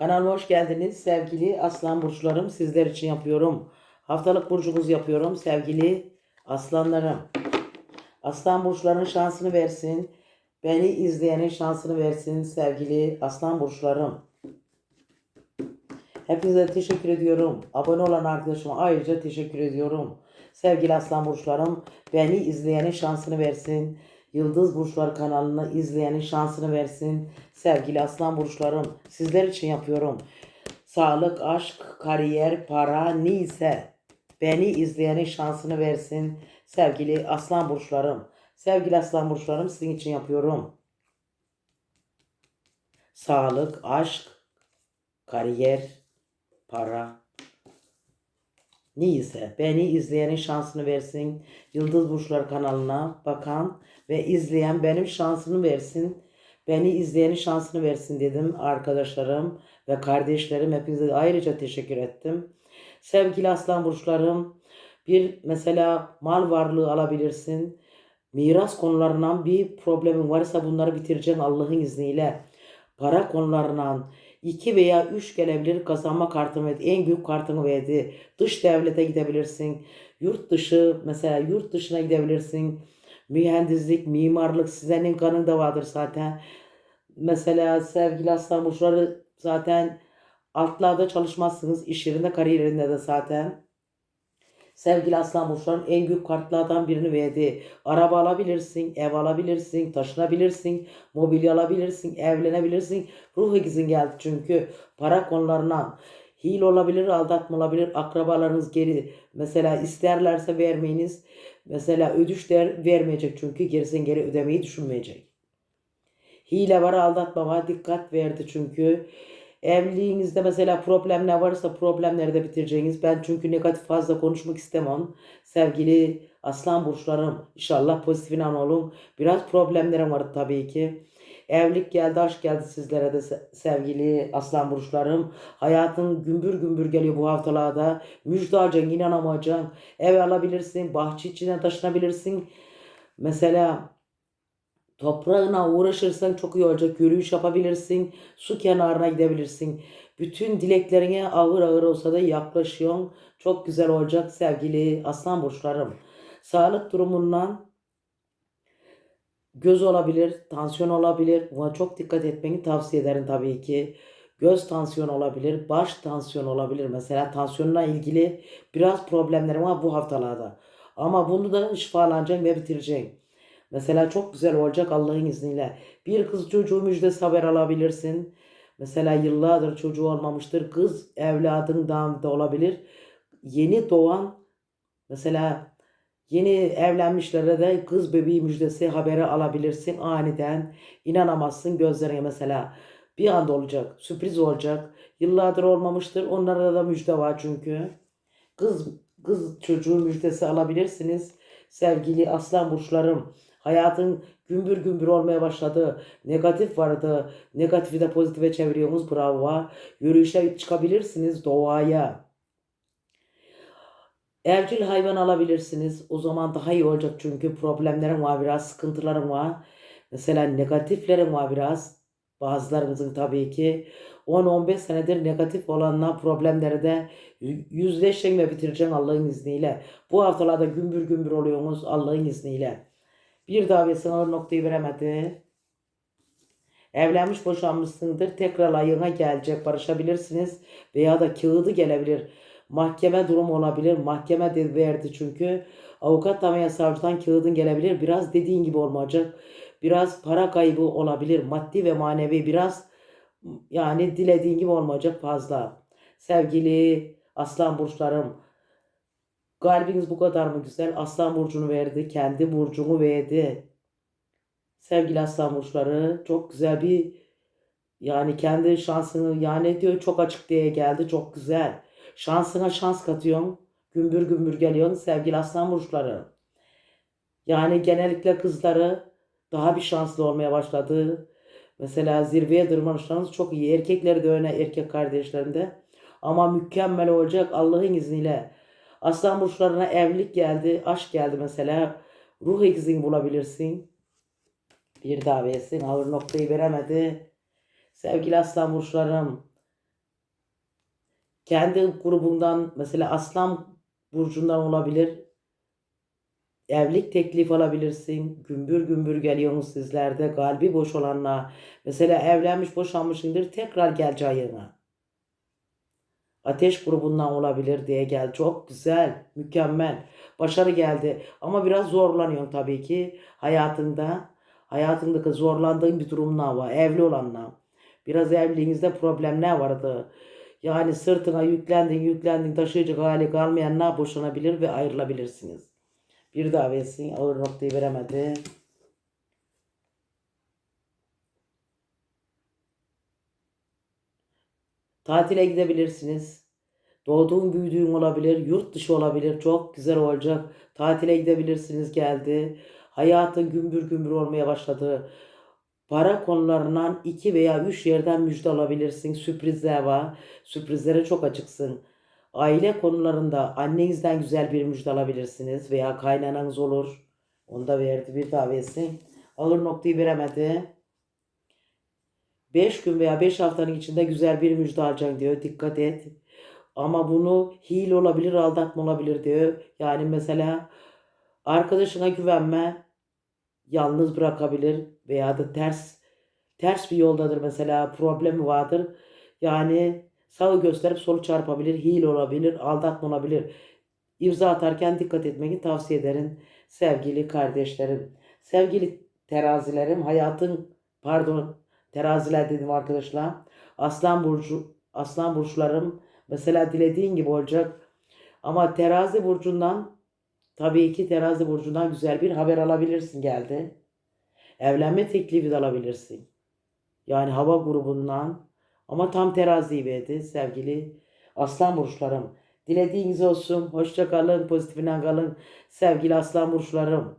Kanalıma hoş geldiniz sevgili aslan burçlarım. Sizler için yapıyorum. Haftalık burcunuz yapıyorum sevgili aslanlarım. Aslan burçların şansını versin. Beni izleyenin şansını versin sevgili aslan burçlarım. Hepinize teşekkür ediyorum. Abone olan arkadaşıma ayrıca teşekkür ediyorum. Sevgili aslan burçlarım beni izleyenin şansını versin. Yıldız Burçlar kanalını izleyenin şansını versin. Sevgili aslan burçlarım sizler için yapıyorum. Sağlık, aşk, kariyer, para neyse beni izleyenin şansını versin. Sevgili aslan burçlarım. Sevgili aslan burçlarım sizin için yapıyorum. Sağlık, aşk, kariyer, para neyse beni izleyenin şansını versin. Yıldız Burçlar kanalına bakan ve izleyen benim şansını versin. Beni izleyenin şansını versin dedim arkadaşlarım ve kardeşlerim hepinize ayrıca teşekkür ettim. Sevgili aslan burçlarım bir mesela mal varlığı alabilirsin. Miras konularından bir problemin varsa bunları bitireceksin Allah'ın izniyle. Para konularından 2 veya 3 gelebilir kazanma kartını verdi. En büyük kartını verdi. Dış devlete gidebilirsin. Yurt dışı mesela yurt dışına gidebilirsin. Mühendislik, mimarlık sizenin kanında vardır zaten. Mesela sevgili aslan burçları zaten altlarda çalışmazsınız. İş yerinde kariyerinde de zaten. Sevgili Aslan Burçların en büyük kartlardan birini verdi. Araba alabilirsin, ev alabilirsin, taşınabilirsin, mobilya alabilirsin, evlenebilirsin. Ruh ikizin geldi çünkü para konularından. Hil olabilir, aldatma olabilir, akrabalarınız geri mesela isterlerse vermeyiniz. Mesela ödüş der, vermeyecek çünkü gerisin geri ödemeyi düşünmeyecek. Hile var, aldatma var, dikkat verdi çünkü. Evliliğinizde mesela problemler varsa problemleri de bitireceğiniz. Ben çünkü negatif fazla konuşmak istemem. Sevgili aslan burçlarım inşallah pozitif inan olun. Biraz problemlerim var tabii ki. Evlilik geldi, aşk geldi sizlere de se- sevgili aslan burçlarım. Hayatın gümbür gümbür geliyor bu haftalarda. Müjde alacaksın, inanamayacaksın. Ev alabilirsin, bahçe içine taşınabilirsin. Mesela Toprağına uğraşırsan çok iyi olacak. Yürüyüş yapabilirsin. Su kenarına gidebilirsin. Bütün dileklerine ağır ağır olsa da yaklaşıyorsun. Çok güzel olacak sevgili aslan burçlarım. Sağlık durumundan göz olabilir, tansiyon olabilir. Buna çok dikkat etmeni tavsiye ederim tabii ki. Göz tansiyonu olabilir, baş tansiyonu olabilir. Mesela tansiyonla ilgili biraz problemlerim var bu haftalarda. Ama bunu da şifalanacaksın ve bitireceksin. Mesela çok güzel olacak Allah'ın izniyle. Bir kız çocuğu müjdesi haber alabilirsin. Mesela yıllardır çocuğu olmamıştır. Kız evladından da olabilir. Yeni doğan mesela yeni evlenmişlere de kız bebeği müjdesi haberi alabilirsin aniden. İnanamazsın gözlerine mesela. Bir anda olacak. Sürpriz olacak. Yıllardır olmamıştır. Onlara da müjde var çünkü. Kız kız çocuğu müjdesi alabilirsiniz. Sevgili aslan burçlarım. Hayatın gümbür gümbür olmaya başladı. Negatif vardı. Negatifi de pozitife çeviriyorsunuz. Bravo. Yürüyüşe çıkabilirsiniz doğaya. Evcil hayvan alabilirsiniz. O zaman daha iyi olacak çünkü problemlerim var biraz, sıkıntılarım var. Mesela negatiflerim var biraz. Bazılarımızın tabii ki 10-15 senedir negatif olanlar problemleri de y- yüzleşeceksin ve bitireceksin Allah'ın izniyle. Bu haftalarda gümbür gümbür oluyorsunuz Allah'ın izniyle. Bir davet sınır noktayı veremedi. Evlenmiş boşanmışsındır. Tekrar ayına gelecek. Barışabilirsiniz. Veya da kağıdı gelebilir. Mahkeme durumu olabilir. Mahkeme de verdi çünkü. Avukat veya savcıdan kağıdın gelebilir. Biraz dediğin gibi olmayacak. Biraz para kaybı olabilir. Maddi ve manevi biraz yani dilediğin gibi olmayacak fazla. Sevgili aslan burçlarım. Kalbiniz bu kadar mı güzel? Aslan burcunu verdi. Kendi burcumu verdi. Sevgili aslan burçları çok güzel bir yani kendi şansını yani diyor çok açık diye geldi. Çok güzel. Şansına şans katıyorsun. Gümbür gümbür geliyorsun sevgili aslan burçları. Yani genellikle kızları daha bir şanslı olmaya başladı. Mesela zirveye tırmanışlarınız çok iyi. Erkekleri de öyle erkek kardeşlerinde. Ama mükemmel olacak Allah'ın izniyle. Aslan burçlarına evlilik geldi, aşk geldi mesela. Ruh ikizini bulabilirsin. Bir daha versin. Ağır noktayı veremedi. Sevgili aslan burçlarım. kendi grubundan mesela Aslan burcundan olabilir. Evlilik teklif alabilirsin. Gümbür gümbür geliyorsunuz sizlerde. Kalbi boş olanla. Mesela evlenmiş boşanmışındır. Tekrar gel cayına. Ateş grubundan olabilir diye gel. Çok güzel. Mükemmel. Başarı geldi. Ama biraz zorlanıyorsun tabii ki. Hayatında. Hayatındaki zorlandığın bir durumlar var. Evli olanlar. Biraz evliliğinizde problemler vardı. Yani sırtına yüklendin yüklendin taşıyıcı hali kalmayanlar boşanabilir ve ayrılabilirsiniz. Bir daha versin. Ağır noktayı veremedi. Tatile gidebilirsiniz. Doğduğun büyüdüğün olabilir. Yurt dışı olabilir. Çok güzel olacak. Tatile gidebilirsiniz geldi. Hayatın gümbür gümbür olmaya başladı. Para konularından iki veya üç yerden müjde alabilirsin. Sürprizler var. Sürprizlere çok açıksın. Aile konularında annenizden güzel bir müjde alabilirsiniz. Veya kaynananız olur. Onu da verdi. Bir daha versin. Alır noktayı veremedi. 5 gün veya 5 haftanın içinde güzel bir müjde alacaksın diyor. Dikkat et. Ama bunu hile olabilir, aldatma olabilir diyor. Yani mesela arkadaşına güvenme, yalnız bırakabilir veya da ters ters bir yoldadır mesela problemi vardır. Yani sağı gösterip solu çarpabilir, hile olabilir, aldatma olabilir. İmza atarken dikkat etmeyi tavsiye ederim sevgili kardeşlerim. Sevgili terazilerim, hayatın pardon teraziler dedim arkadaşlar. Aslan burcu aslan burçlarım mesela dilediğin gibi olacak. Ama terazi burcundan tabii ki terazi burcundan güzel bir haber alabilirsin geldi. Evlenme teklifi de alabilirsin. Yani hava grubundan ama tam terazi verdi sevgili aslan burçlarım. Dilediğiniz olsun. Hoşça kalın. Pozitifine kalın. Sevgili aslan burçlarım.